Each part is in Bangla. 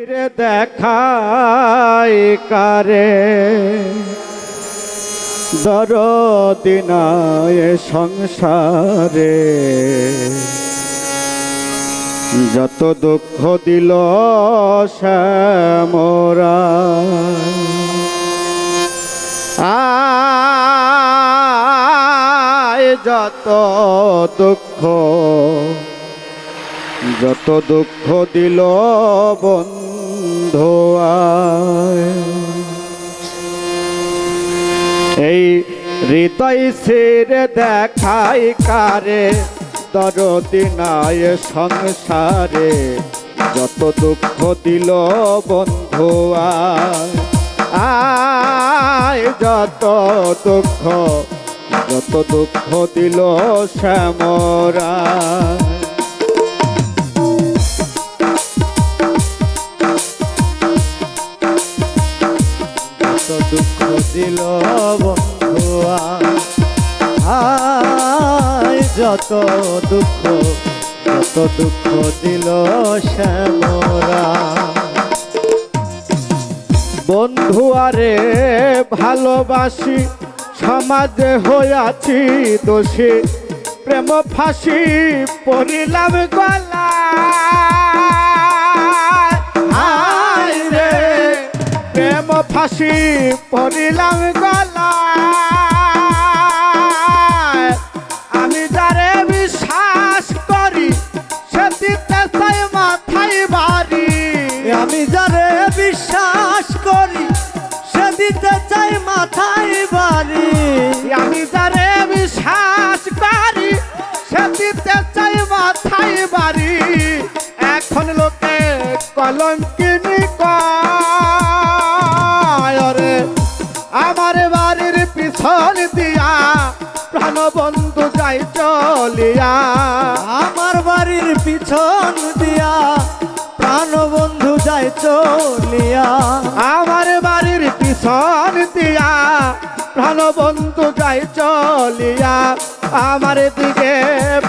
ফিরে দেখাই কারে? দরদিনায় সংসারে যত দুঃখ দিল শ্যামরা আয় যত দুঃখ যত দুঃখ দিল বন্ধু এই হৃদয় সিরে দেখাই কারে? দরদিনায় সংসারে, যত দুঃখ দিল বন্ধু। আয় যত দুঃখ যত দুঃখ দিল শ্যামরা দিল বন্ধুয়া। যত দুঃখ যত দুঃখ দিল শ্যামরা বন্ধু আরে ভালোবাসি, সমাজে হইয়াছি দোষী। প্রেম ফাঁসি পড়িলাম গলা ফাঁসি পড়িলাম গলা আমি যারে বিশ্বাস করি, সে দিতে চাই মাথায় বাড়ি। আমি যারে বিশ্বাস করি, সে দিতে চাই মাথায় বাড়ি। আমি যারে বিশ্বাস করি, সে দিতে চাই মাথায় বাড়ি। এখন লোকে কলঙ্কিনি করে যাই চলিয়া, আমার বাড়ির পিছন দিয়া প্রাণ বন্ধু যায় চলিয়া। আমার বাড়ির পিছন দিয়া প্রাণ বন্ধু যাই চলিয়া, আমার দিকে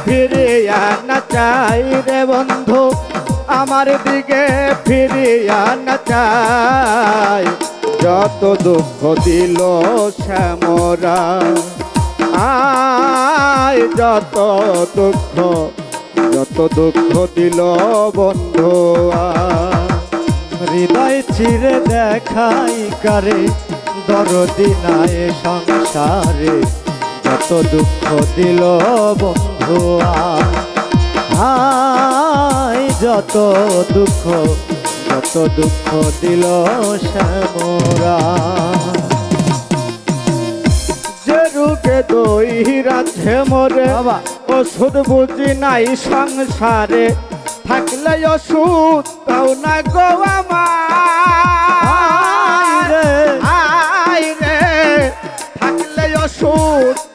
ফিরিয়া না চাই রে বন্ধু, আমার দিকে ফিরিয়া না চাই। যত দুঃখ দিল শ্যামরা আয় যত দুঃখ যত দুঃখ দিল বন্ধু হৃদয় চিরে দেখাই কারে, দরদি নাই সংসারে, যত দুঃখ দিল বন্ধু আয় যত দুঃখ যত দুঃখ দিল শ্যামরা। দই রাধে মরে। ওষুধ বুঝি নাই সংসারে। থাকলে ওষুধ তাও না গো আমার। আই রে। থাকলে ওষুধ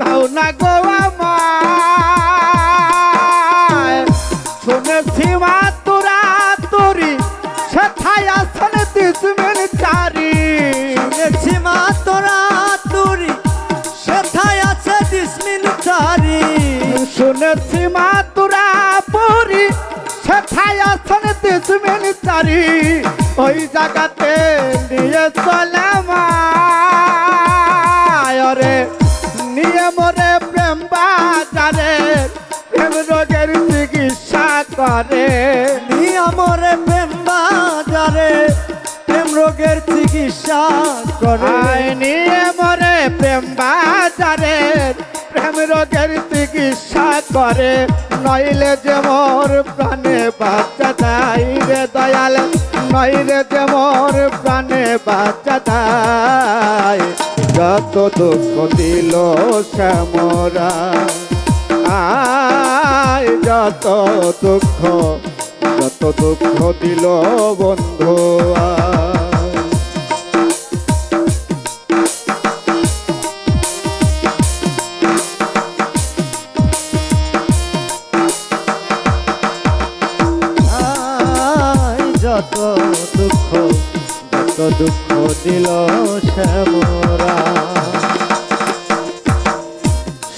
শুনেছি মা তোরা পুরি, সেথায় আসন দিসমিন চারি। ওই জায়গাতে নিয়ে চলে মায়রে নিয়ে মরে প্রেম বাজারে, প্রেম রোগের চিকিৎসা করে। নিয়মরে প্রেম বাজারে, প্রেম রোগের চিকিৎসা করে। নিয়ে মরে প্রেম বাজারে, প্রেম রোগের চিকিৎসা করে, নইলে যে মোর প্রাণে বাচ্চা দাই রে দয়াল, নইলে যে মোর প্রাণে বাচ্চা দাই যত দুঃখ দিল শ্যামরা আয় যত দুঃখ যত দুঃখ দিল বন্ধু আয় দুঃখ দুঃখ দিল শ্যামরা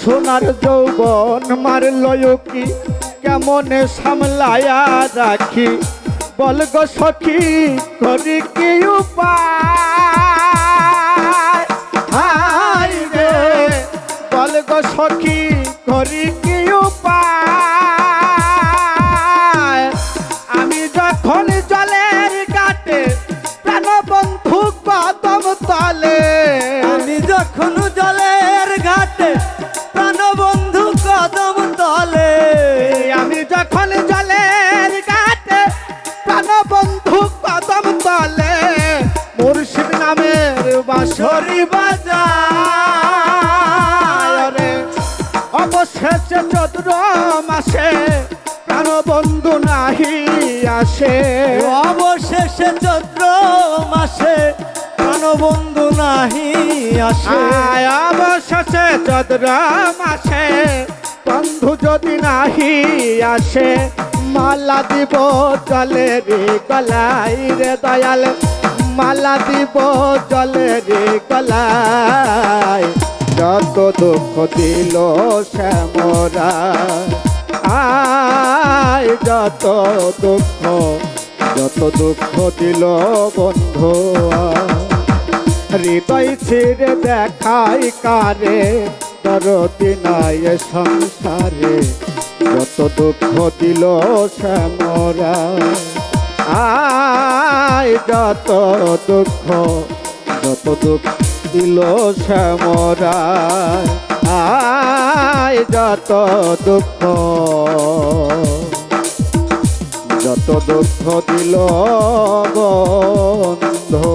সোনার যৌবন মারল কি? কেমন সামলায়া রাখি? বল গো সখী, করি কি উপায়? হাই রে করি কি উপায়? ঘাটে প্রাণবন্ধু কদম তলে। আমি যখন জলের কাটে প্রাণ বন্ধু কদম তলে মুর্শিদ নামের বাঁশরি বাজায়। অবশেষে চতুর মাসে প্রাণ বন্ধু নাহি আসে। অবশেষে চৈত্র মাসে প্রাণবন্ধু নাহি আসে। অবশেষে চতুর মাসে বন্ধু যদি নাহি আসে, মালা দিব জলে রে গলাই রে দয়াল। মালা দিব জলে রে গলাই যত দুঃখ দিল শ্যামরা আয় যত দুঃখ যত দুঃখ দিল বন্ধু। হৃদয় ছিঁড়ে দেখাই কারে? দরদি নাই সংসারে। যত দুঃখ দিল শ্যামরা আয় যত দুঃখ যত দুঃখ দিল শ্যামরা আয় যত দুঃখ যত দুঃখ দিল বন্ধু